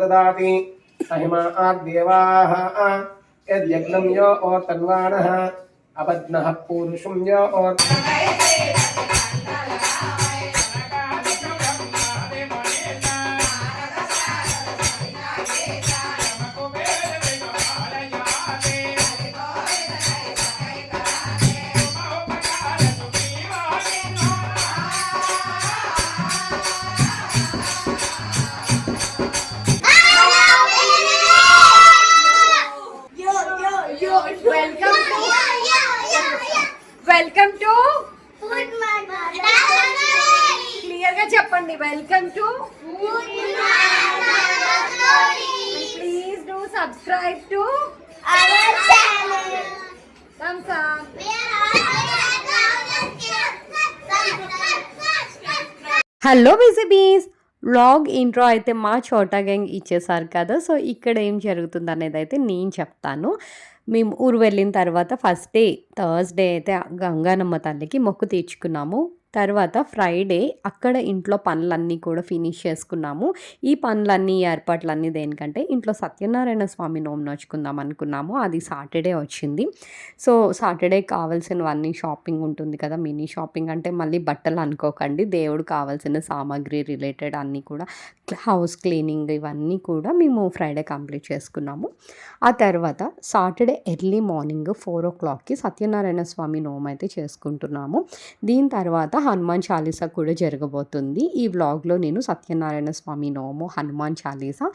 ददाति। महिमा आद्देवाः यद्यज्ञं यो अपद्नः पूरुषं यो హలో బీసీబీస్. లాగ్ ఇంట్రో అయితే మా చోటా గ్యాంగ్ ఇచ్చేసారు కదా. సో ఇక్కడ ఏం జరుగుతుంది అనేది అయితే నేను చెప్తాను. మేము ఊరు వెళ్ళిన తర్వాత ఫస్ట్ డే థర్స్డే అయితే గంగానమ్మ తల్లికి మొక్కు తీర్చుకున్నాము. తర్వాత ఫ్రైడే అక్కడ ఇంట్లో పనులన్నీ కూడా ఫినిష్ చేసుకున్నాము. ఈ పనులన్నీ ఏర్పాట్లన్నీ దేనికంటే ఇంట్లో సత్యనారాయణ స్వామి నోము నోచుకుందాం అనుకున్నాము. అది సాటర్డే వచ్చింది. సో సాటర్డే కావాల్సినవన్నీ షాపింగ్ ఉంటుంది కదా మినీ షాపింగ్ అంటే మళ్ళీ బట్టలు అనుకోకండి. దేవుడు కావాల్సిన సామాగ్రి రిలేటెడ్ అన్నీ కూడా హౌస్ క్లీనింగ్ ఇవన్నీ కూడా మేము ఫ్రైడే కంప్లీట్ చేసుకున్నాము. ఆ తర్వాత సాటర్డే ఎర్లీ మార్నింగ్ ఫోర్ ఓ క్లాక్కి సత్యనారాయణ స్వామి నోము అయితే చేసుకుంటున్నాము. దీని తర్వాత హనుమాన్ చాలీసా కూడా జరగబోతుంది. ఈ వ్లాగ్లో నేను సత్యనారాయణ స్వామి నోము హనుమాన్ చాలీసా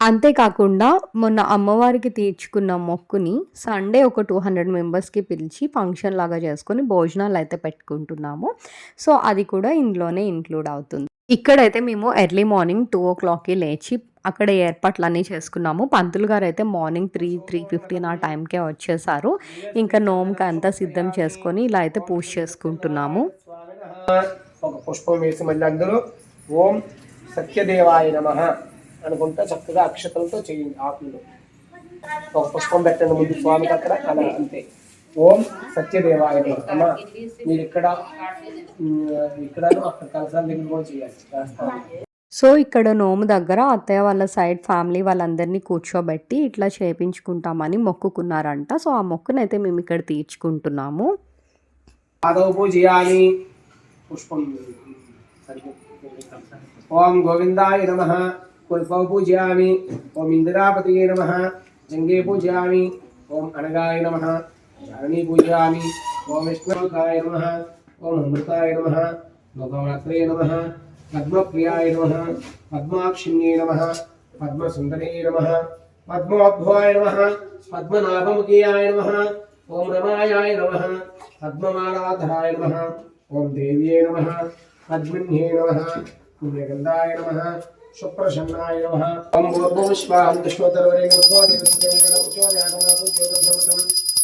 అంతేకాకుండా మొన్న అమ్మవారికి తీర్చుకున్న మొక్కుని సండే ఒక టూ హండ్రెడ్ మెంబర్స్కి పిలిచి ఫంక్షన్ లాగా చేసుకొని భోజనాలు అయితే పెట్టుకుంటున్నాము. సో అది కూడా ఇందులోనే ఇంక్లూడ్ అవుతుంది. ఇక్కడైతే మేము ఎర్లీ మార్నింగ్ టూ ఓ క్లాక్కి లేచి అక్కడ ఏర్పాట్లన్నీ చేసుకున్నాము. పంతులు గారు అయితే మార్నింగ్ త్రీ త్రీ ఫిఫ్టీన్ ఆ టైంకే వచ్చేసారు. ఇంకా నోమ్కి అంతా సిద్ధం చేసుకొని ఇలా అయితే పూజ చేసుకుంటున్నాము. ఒక పుష్పం వేసి మళ్ళీ అందరూ ఓం సత్యదేవాయ నమ అనుకుంటా చక్కగా అక్షతలతో చేయండి ఆకులు. ఒక పుష్పం పెట్టండి ముందు స్వామికి అక్కడ అలా అంతే. ఓం సత్యదేవాయ అమ్మా మీరు ఇక్కడ ఇక్కడ అక్కడ కలసాల దగ్గర కూడా చేయాలి. సో ఇక్కడ నోము దగ్గర అత్తయ్య వాళ్ళ సైడ్ ఫ్యామిలీ వాళ్ళందరినీ కూర్చోబెట్టి ఇట్లా చేపించుకుంటామని మొక్కుకున్నారంట. సో ఆ మొక్కునైతే మేము ఇక్కడ తీర్చుకుంటున్నాము. పుష్పం ఓం గోవిందాయ నమ. కుల్పౌ పూజయామి. ఓం ఇందిరాపతియే నమ. జంగే పూజయామి. ఓం అనగాయ నమ. జారణీ పూజయామి ఓం విష్ణుకాయ నమ ఓం అమృతాయ నమ భగవత్రే నమ పద్మప్రియాయ నమ పద్మాక్షిణ్యే నమ పద్మసుందరే నమ పద్మోద్భవాయ నమ పద్మనాభముఖీయాయ నమ ఓం రమాయాయ నమ పద్మమాలాధరాయ నమ ఓం దేవ్యే నమ పద్మిన్యే నమ పుణ్యగంధాయ నమ సుప్రసన్నాయ నమ ఓం భూర్భువిశ్వాహం విశ్వోత్తరవరే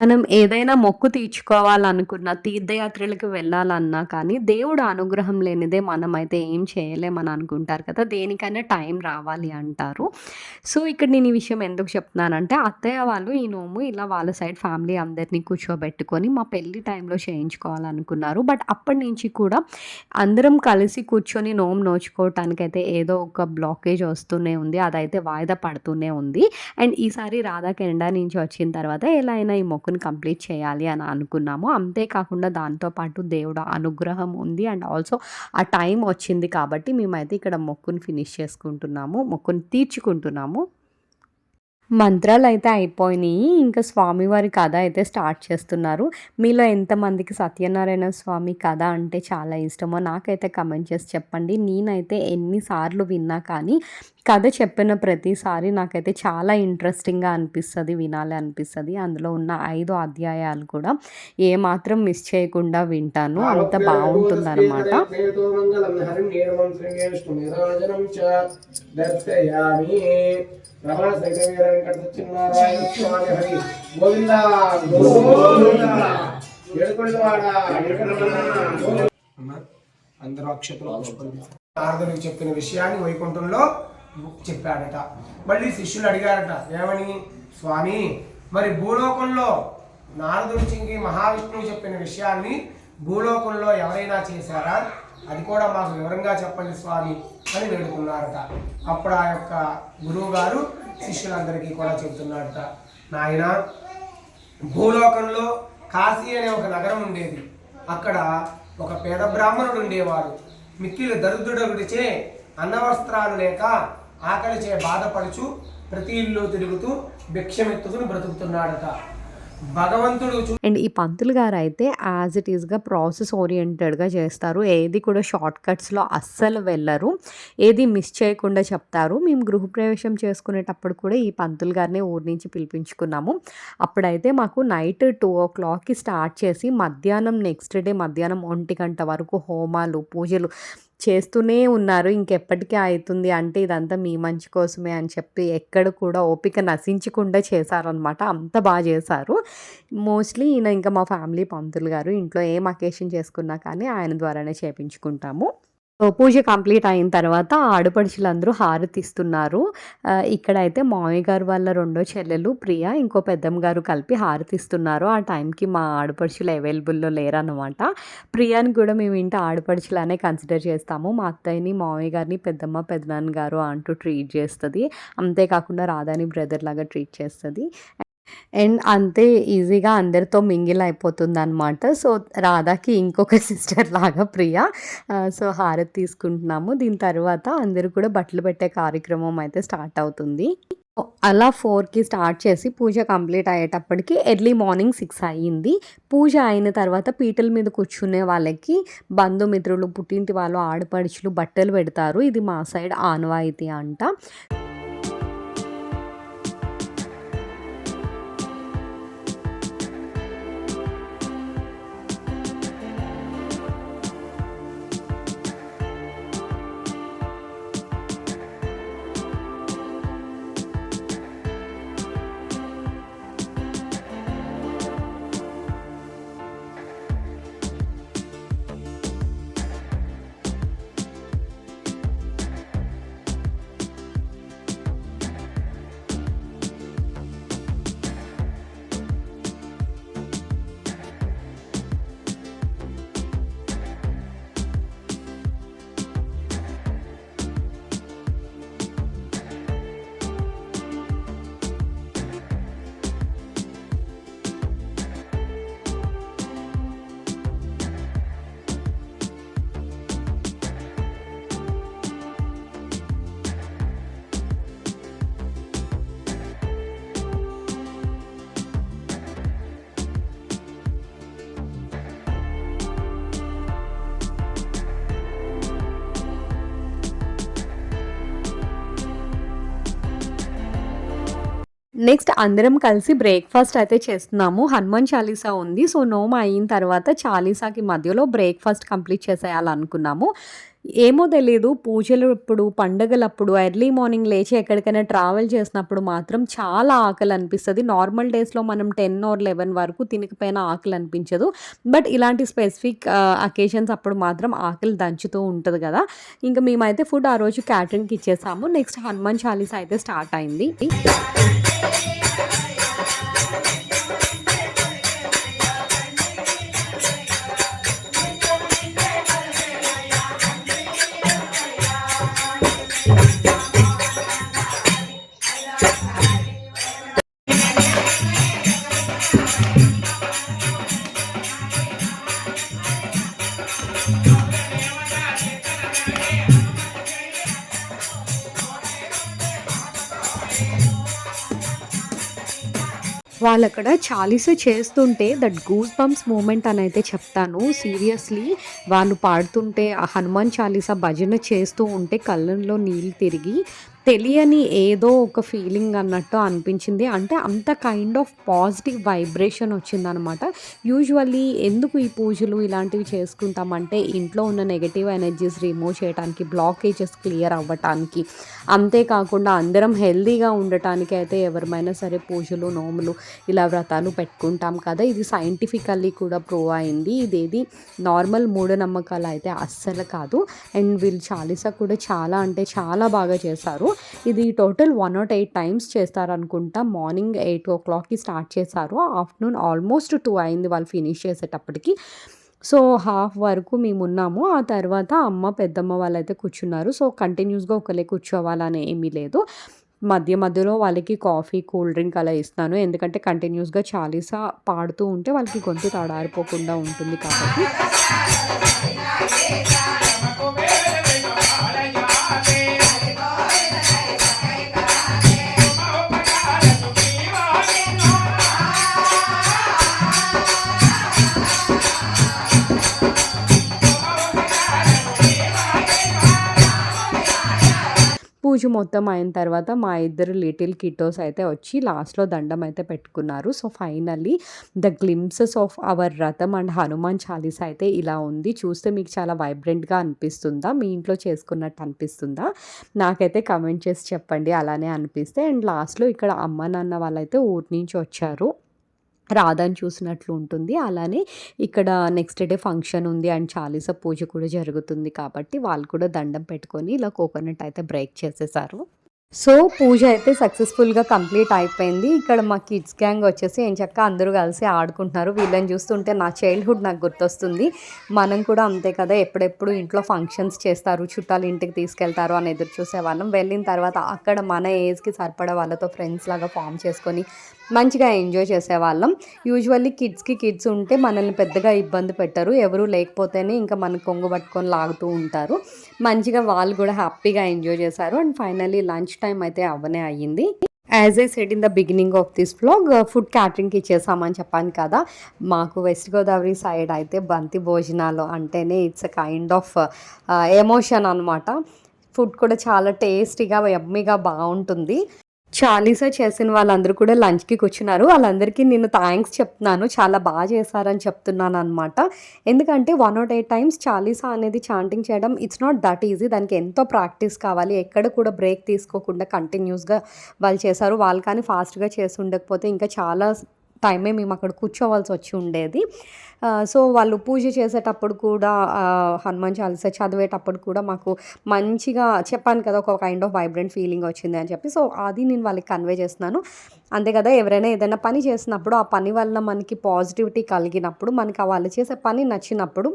మనం ఏదైనా మొక్కు తీర్చుకోవాలనుకున్న తీర్థయాత్రలకు వెళ్ళాలన్నా కానీ దేవుడు అనుగ్రహం లేనిదే మనం అయితే ఏం చేయలేమని అనుకుంటారు కదా. దేనికైనా టైం రావాలి అంటారు. సో ఇక్కడ నేను ఈ విషయం ఎందుకు చెప్తున్నానంటే అత్తయ్య వాళ్ళు ఈ నోము ఇలా వాళ్ళ సైడ్ ఫ్యామిలీ అందరినీ కూర్చోబెట్టుకొని మా పెళ్ళి టైంలో చేయించుకోవాలనుకున్నారు. బట్ అప్పటి నుంచి కూడా అందరం కలిసి కూర్చొని నోము నోచుకోవటానికైతే ఏదో ఒక బ్లాకేజ్ వస్తూనే ఉంది. అదైతే వాయిదా పడుతూనే ఉంది. అండ్ ఈసారి రాధా కెనడా నుంచి వచ్చిన తర్వాత ఎలా అయినా ఈ మొక్కును కంప్లీట్ చేయాలి అని అనుకున్నాము. అంతేకాకుండా దాంతోపాటు దేవుడు అనుగ్రహం ఉంది. అండ్ ఆల్సో ఆ టైం వచ్చింది కాబట్టి మేమైతే ఇక్కడ మొక్కును ఫినిష్ చేసుకుంటున్నాము మొక్కును తీర్చుకుంటున్నాము. మంత్రాలు అయితే అయిపోయినాయి. ఇంకా స్వామివారి కథ అయితే స్టార్ట్ చేస్తున్నారు. మీలో ఎంతమందికి సత్యనారాయణ స్వామి కథ అంటే చాలా ఇష్టమో నాకైతే కమెంట్ చేసి చెప్పండి. నేనైతే ఎన్నిసార్లు విన్నా కానీ కథ చెప్పిన ప్రతిసారి నాకైతే చాలా ఇంట్రెస్టింగ్గా అనిపిస్తుంది వినాలి అనిపిస్తుంది. అందులో ఉన్న ఐదు అధ్యాయాలు కూడా ఏమాత్రం మిస్ చేయకుండా వింటాను. అంత బాగుంటుంది అనమాట అందరూ అక్షతలు నారదునికి చెప్పిన విషయాన్ని వైకుంఠంలో చెప్పాడట. మళ్ళీ శిష్యులు అడిగారట ఏమని స్వామి మరి భూలోకంలో నారదుడికి మహావిష్ణువు చెప్పిన విషయాన్ని భూలోకంలో ఎవరైనా చేశారా? అది కూడా మాకు వివరంగా చెప్పండి స్వామి అని వేడుకున్నారట. అప్పుడు ఆ యొక్క గురువు గారు శిష్యులందరికీ కూడా చెబుతున్నారట నాయన భూలోకంలో కాశీ అనే ఒక నగరం ఉండేది. అక్కడ ఒక పేద బ్రాహ్మణుడు ఉండేవాడు. మిక్కిలి దరిద్రుడొకటిచే అన్నవస్త్రాలు లేక ఆకలిచే బాధపడుచు ప్రతి ఇల్లు తిరుగుతూ భిక్షమెత్తుకుని బ్రతుకుతున్నాడట. భగవంతుడు అండ్ ఈ పంతులు గారు అయితే యాజ్ ఇట్ ఈస్గా ప్రాసెస్ ఓరియంటెడ్గా చేస్తారు. ఏది కూడా షార్ట్ కట్స్లో అస్సలు వెళ్ళరు. ఏది మిస్ చేయకుండా చెప్తారు. మేము గృహప్రవేశం చేసుకునేటప్పుడు కూడా ఈ పంతులు గారిని ఊరి నుంచి పిలిపించుకున్నాము. అప్పుడైతే మాకు నైట్ టూ ఓ క్లాక్కి స్టార్ట్ చేసి మధ్యాహ్నం నెక్స్ట్ డే మధ్యాహ్నం ఒంటి గంట వరకు హోమాలు పూజలు చేస్తూనే ఉన్నారు. ఇంకెప్పటికీ అవుతుంది అంటే ఇదంతా మీ మంచి కోసమే అని చెప్పి ఎక్కడ కూడా ఓపిక నశించకుండా చేశారనమాట అంత బాగా చేశారు. మోస్ట్లీ ఈయన ఇంకా మా ఫ్యామిలీ పంతులు గారు ఇంట్లో ఏం అకేషన్ చేసుకున్నా కానీ ఆయన ద్వారానే చేపించుకుంటాము. పూజ కంప్లీట్ అయిన తర్వాత ఆడపడుచులందరూ హారతి ఇస్తున్నారు ఆ, ఇక్కడైతే మామయ్య గారు వాళ్ళ రెండో చెల్లెలు ప్రియ ఇంకో పెద్దమ్మ గారు కలిపి హారతి ఇస్తున్నారు ఆ టైంకి మా ఆడపడుచులు అవైలబుల్లో లేరన్నమాట. ప్రియాని కూడా మేము ఇంటి ఆడపడుచులానే కన్సిడర్ చేస్తాము. మా అత్తయ్యని మామయ్య గారిని పెద్దమ్మ పెద్దనాన్న గారు అంటూ ట్రీట్ చేస్తుంది. అంతేకాకుండా రాధాని బ్రదర్ లాగా ట్రీట్ చేస్తుంది. అండ్ అంతే ఈజీగా అందరితో మింగిల్ అయిపోతుంది అనమాట సో రాధాకి ఇంకొక సిస్టర్ లాగా ప్రియ. సో హారతి తీసుకుంటున్నాము. దీని తర్వాత అందరూ కూడా బట్టలు పెట్టే కార్యక్రమం అయితే స్టార్ట్ అవుతుంది. అలా ఫోర్కి స్టార్ట్ చేసి పూజ కంప్లీట్ అయ్యేటప్పటికి ఎర్లీ మార్నింగ్ సిక్స్ అయ్యింది. పూజ అయిన తర్వాత పీటల మీద కూర్చునే వాళ్ళకి బంధుమిత్రులు పుట్టింటి వాళ్ళు ఆడపడుచులు బట్టలు పెడతారు. ఇది మా సైడ్ ఆనవాయితీ అంట. నెక్స్ట్ అందరం కలిసి బ్రేక్ఫాస్ట్ అయితే చేస్తున్నాము. హనుమాన్ చాలీసా ఉంది. సో నోమ అయిన తర్వాత చాలీసాకి మధ్యలో బ్రేక్ఫాస్ట్ కంప్లీట్ చేసేయాలనుకున్నాము. ఏమో తెలియదు పూజలు ఇప్పుడు పండగలప్పుడు ఎర్లీ మార్నింగ్ లేచి ఎక్కడికైనా ట్రావెల్ చేసినప్పుడు మాత్రం చాలా ఆకలి అనిపిస్తుంది. నార్మల్ డేస్లో మనం టెన్ ఆర్ లెవెన్ వరకు తినకపోయినా ఆకలి అనిపించదు. బట్ ఇలాంటి స్పెసిఫిక్ అకేషన్స్ అప్పుడు మాత్రం ఆకలి దంచుతూ ఉంటుంది కదా. ఇంకా మేమైతే ఫుడ్ ఆ రోజు క్యాటరింగ్కి ఇచ్చేసాము. నెక్స్ట్ హనుమాన్ చాలీసా అయితే స్టార్ట్ అయింది. Thank you. వాళ్ళు అక్కడ చాలీసా చేస్తుంటే దట్ గూస్ బంప్స్ మూమెంట్ అని అయితే చెప్తాను. సీరియస్లీ వాళ్ళు పాడుతుంటే ఆ హనుమాన్ చాలీసా భజన చేస్తూ ఉంటే కళ్ళల్లో నీళ్ళు తిరిగి తెలియని ఏదో ఒక ఫీలింగ్ అన్నట్టు అనిపించింది. అంటే అంత కైండ్ ఆఫ్ పాజిటివ్ వైబ్రేషన్ వచ్చిందనమాట యూజువల్లీ ఎందుకు ఈ పూజలు ఇలాంటివి చేసుకుంటామంటే ఇంట్లో ఉన్న నెగటివ్ ఎనర్జీస్ రిమూవ్ చేయడానికి బ్లాకేజెస్ క్లియర్ అవ్వటానికి. అంతేకాకుండా అందరం హెల్దీగా ఉండటానికి అయితే ఎవరిమైనా సరే పూజలు నోములు ఇలా వ్రతాలు పెట్టుకుంటాం కదా. ఇది సైంటిఫికల్లీ కూడా ప్రూవ్ అయింది. ఇదేది నార్మల్ మూఢనమ్మకాలు అయితే అస్సలు కాదు. అండ్ వీళ్ళు చాలీసా కూడా చాలా అంటే చాలా బాగా చేశారు. ఇది total one nought eight times చేస్తారనుకుంటా. Morning eight ఓ క్లాక్కి స్టార్ట్ చేశారు. ఆఫ్టర్నూన్ ఆల్మోస్ట్ టూ అయింది వాళ్ళు ఫినిష్ చేసేటప్పటికి. సో హాఫ్ వరకు మేము ఉన్నాము. ఆ తర్వాత అమ్మ పెద్దమ్మ వాళ్ళైతే కూర్చున్నారు. సో కంటిన్యూస్గా ఒకలే కూర్చోవాలని ఏమీ లేదు. మధ్య మధ్యలో వాళ్ళకి కాఫీ కూల్ డ్రింక్ అలా ఇస్తాను. ఎందుకంటే కంటిన్యూస్గా చాలీసా పాడుతూ ఉంటే వాళ్ళకి గొంతు తడారిపోకుండా ఉంటుంది కాబట్టి. పూజ మొత్తం అయిన తర్వాత మా ఇద్దరు లిటిల్ కిటోస్ అయితే వచ్చి లాస్ట్లో దండం అయితే పెట్టుకున్నారు. So finally the glimpses of our రథం అండ్ హనుమాన్ చాలీస అయితే ఇలా ఉంది. చూస్తే మీకు చాలా వైబ్రెంట్గా అనిపిస్తుందా? మీ ఇంట్లో చేసుకున్నట్టు అనిపిస్తుందా? నాకైతే కమెంట్ చేసి చెప్పండి. అలానే అనిపిస్తే అండ్ లాస్ట్లో ఇక్కడ అమ్మ నాన్న వాళ్ళైతే ఊరి నుంచి వచ్చారు. రాధని చూసినట్లు ఉంటుంది. అలానే ఇక్కడ నెక్స్ట్ డే ఫంక్షన్ ఉంది అండ్ చాలీస పూజ కూడా జరుగుతుంది కాబట్టి వాళ్ళు కూడా దండం పెట్టుకొని ఇలా కోకోనట్ అయితే బ్రేక్ చేసేసారు. సో పూజ అయితే సక్సెస్ఫుల్గా కంప్లీట్ అయిపోయింది. ఇక్కడ మా కిడ్స్ గ్యాంగ్ వచ్చేసి ఏం చక్క అందరూ కలిసి ఆడుకుంటున్నారు. వీళ్ళని చూస్తుంటే నా చైల్డ్హుడ్ నాకు గుర్తొస్తుంది. మనం కూడా అంతే కదా ఎప్పుడెప్పుడు ఇంట్లో ఫంక్షన్స్ చేస్తారు చుట్టాలు ఇంటికి తీసుకెళ్తారు అని ఎదురు చూసేవాళ్ళం వెళ్ళిన తర్వాత అక్కడ మన ఏజ్కి సరిపడా వాళ్ళతో ఫ్రెండ్స్ లాగా ఫామ్ చేసుకొని మంచిగా ఎంజాయ్ చేసేవాళ్ళం యూజువల్లీ కిడ్స్కి కిడ్స్ ఉంటే మనల్ని పెద్దగా ఇబ్బంది పెట్టరు. ఎవరు లేకపోతేనే ఇంకా మన కొంగు పట్టుకొని లాగుతూ ఉంటారు. మంచిగా వాళ్ళు కూడా హ్యాపీగా ఎంజాయ్ చేశారు. అండ్ ఫైనల్లీ లంచ్ టైం అయితే అవ్వనే అయ్యింది. As I said in the beginning of this blog food క్యాటరింగ్కి ఇచ్చేసామని చెప్పాను కదా. మాకు వెస్ట్ గోదావరి సైడ్ అయితే బంతి భోజనాలు అంటేనే it's a kind of emotion అనమాట ఫుడ్ కూడా చాలా టేస్టీగా ఎమ్మీగా బాగుంటుంది. చాలీసా చేసిన వాళ్ళందరూ కూడా లంచ్కి కూర్చున్నారు. వాళ్ళందరికీ నేను థ్యాంక్స్ చెప్తున్నాను. చాలా బాగా చేశారని చెప్తున్నాను అనమాట ఎందుకంటే one nought eight times Chalisa అనేది చాంటింగ్ చేయడం ఇట్స్ నాట్ దట్ ఈజీ దానికి ఎంతో ప్రాక్టీస్ కావాలి. ఎక్కడ కూడా బ్రేక్ తీసుకోకుండా కంటిన్యూస్గా వాళ్ళు చేశారు. వాళ్ళు కానీ ఫాస్ట్గా చేసి ఉండకపోతే ఇంకా చాలా టైమే మేము అక్కడ కూర్చోవాల్సి వచ్చి ఉండేది. సో వాళ్ళు పూజ చేసేటప్పుడు కూడా హనుమాన్ చాలీస చదివేటప్పుడు కూడా మాకు మంచిగా చెప్పాను కదా ఒక కైండ్ ఆఫ్ వైబ్రెంట్ ఫీలింగ్ వచ్చింది అని చెప్పి. సో అది నేను వాళ్ళకి కన్వే చేస్తున్నాను. అంతే కదా ఎవరైనా ఏదైనా పని చేసినప్పుడు ఆ పని వల్ల మనకి పాజిటివిటీ కలిగినప్పుడు మనకి వాళ్ళు చేసే పని నచ్చినప్పుడు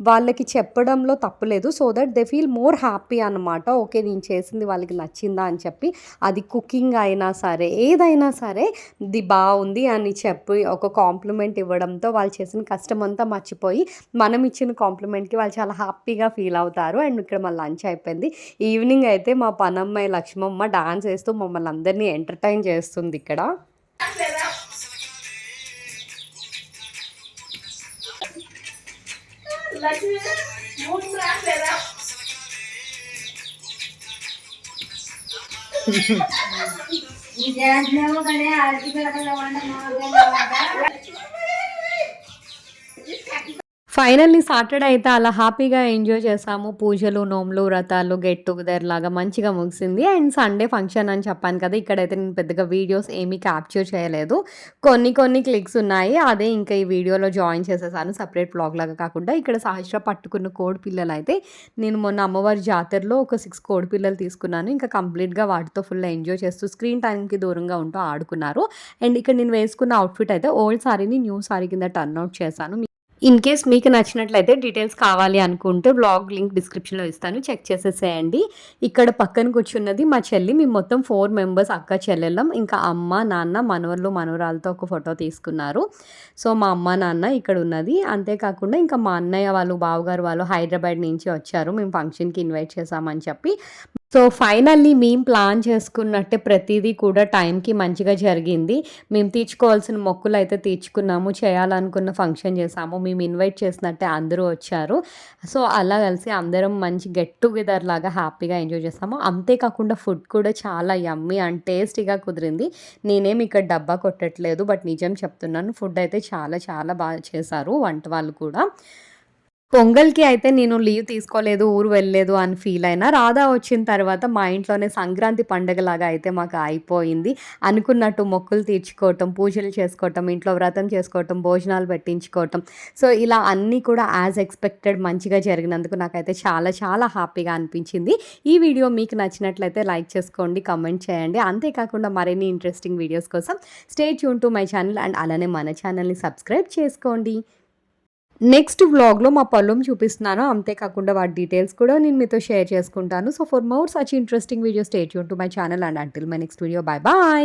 వాళ్ళకి చెప్పడంలో తప్పులేదు so that they feel more happy అనమాట ఓకే నేను చేసింది వాళ్ళకి నచ్చిందా అని చెప్పి అది కుకింగ్ అయినా సరే ఏదైనా సరే ఇది బాగుంది అని చెప్పి ఒక కాంప్లిమెంట్ ఇవ్వడంతో వాళ్ళు చేసిన కష్టం కష్టం అంతా మర్చిపోయి మనం ఇచ్చిన కాంప్లిమెంట్కి వాళ్ళు చాలా హ్యాపీగా ఫీల్ అవుతారు. అండ్ ఇక్కడ మా లంచ్ అయిపోయింది. ఈవినింగ్ అయితే మా పనమ్మాయి లక్ష్మమ్మ డాన్స్ వేస్తూ మమ్మల్ని అందరినీ ఎంటర్టైన్ చేస్తుంది ఇక్కడ. ఫైనల్లీ సాటర్డే అయితే అలా హ్యాపీగా ఎంజాయ్ చేసాము. పూజలు నోములు వ్రతాలు గెట్ టుగెదర్ లాగా మంచిగా ముగిసింది. అండ్ సండే ఫంక్షన్ అని చెప్పాను కదా ఇక్కడైతే నేను పెద్దగా వీడియోస్ ఏమీ క్యాప్చర్ చేయలేదు. కొన్ని కొన్ని క్లిక్స్ ఉన్నాయి. అదే ఇంకా ఈ వీడియోలో జాయిన్ చేసేసాను సపరేట్ బ్లాగ్ లాగా కాకుండా. ఇక్కడ సహస్ర పట్టుకున్న కోడి పిల్లలు అయితే నేను మొన్న అమ్మవారి జాతరలో ఒక సిక్స్ కోడి పిల్లలు తీసుకున్నాను. ఇంకా కంప్లీట్గా వాటితో ఫుల్ ఎంజాయ్ చేస్తూ స్క్రీన్ టైంకి దూరంగా ఉంటూ ఆడుకున్నారు. అండ్ ఇక్కడ నేను వేసుకున్న అవుట్ఫిట్ అయితే ఓల్డ్ సారీని న్యూ సారీ కింద టర్న్ అవుట్ చేశాను. ఇన్ కేస్ మీకు నచ్చినట్లయితే డీటెయిల్స్ కావాలి అనుకుంటే బ్లాగ్ లింక్ డిస్క్రిప్షన్లో ఇస్తాను. చెక్ చేసేసేయండి. ఇక్కడ పక్కన కూర్చున్నది మా చెల్లి. మేము మొత్తం ఫోర్ మెంబర్స్ అక్క చెల్లెళ్ళం. ఇంకా అమ్మ నాన్న మనవళ్ళు మనవరాలతో ఒక ఫోటో తీసుకున్నారు. సో మా అమ్మ నాన్న ఇక్కడ ఉన్నది. అంతేకాకుండా ఇంకా మా అన్నయ్య వాళ్ళు బావగారు వాళ్ళు హైదరాబాద్ నుంచి వచ్చారు. మేము ఫంక్షన్కి ఇన్వైట్ చేశామని చెప్పి సో ఫైనల్లీ మేము ప్లాన్ చేసుకున్నట్టే ప్రతిదీ కూడా టైంకి మంచిగా జరిగింది. మేము తీర్చుకోవాల్సిన మొక్కులు అయితే తీర్చుకున్నాము చేయాలనుకున్న ఫంక్షన్ చేసాము మేము ఇన్వైట్ చేసినట్టే అందరూ వచ్చారు. సో అలా కలిసి అందరం మంచి గెట్ టుగెదర్ లాగా హ్యాపీగా ఎంజాయ్ చేసాము. అంతేకాకుండా ఫుడ్ కూడా చాలా యమ్మీ అండ్ టేస్టీగా కుదిరింది. నేనేం ఇక్కడ డబ్బా కొట్టట్లేదు బట్ నిజం చెప్తున్నాను ఫుడ్ అయితే చాలా చాలా బాగా చేశారు వంట వాళ్ళు కూడా. పొంగల్కి అయితే నేను లీవ్ తీసుకోలేదు ఊరు వెళ్ళలేదు అని ఫీల్ అయినా రాధా వచ్చిన తర్వాత మా ఇంట్లోనే సంక్రాంతి పండగలాగా అయితే మాకు అయిపోయింది. అనుకున్నట్టు మొక్కులు తీర్చుకోవటం పూజలు చేసుకోవటం ఇంట్లో వ్రతం చేసుకోవటం భోజనాలు పెట్టించుకోవటం. సో ఇలా అన్నీ కూడా యాజ్ ఎక్స్పెక్టెడ్ మంచిగా జరిగినందుకు నాకైతే చాలా చాలా హ్యాపీగా అనిపించింది. ఈ వీడియో మీకు నచ్చినట్లయితే లైక్ చేసుకోండి కమెంట్ చేయండి. అంతేకాకుండా మరిన్ని ఇంట్రెస్టింగ్ వీడియోస్ కోసం stay tune to my channel and అలానే మన ఛానల్ని సబ్స్క్రైబ్ చేసుకోండి. నెక్స్ట్ వ్లాగ్లో మా పొలం చూపిస్తున్నాను. అంతేకాకుండా వాటి డీటెయిల్స్ కూడా నేను మీతో షేర్ చేసుకుంటాను. So for more such interesting video stay tune to my channel and until my next video bye bye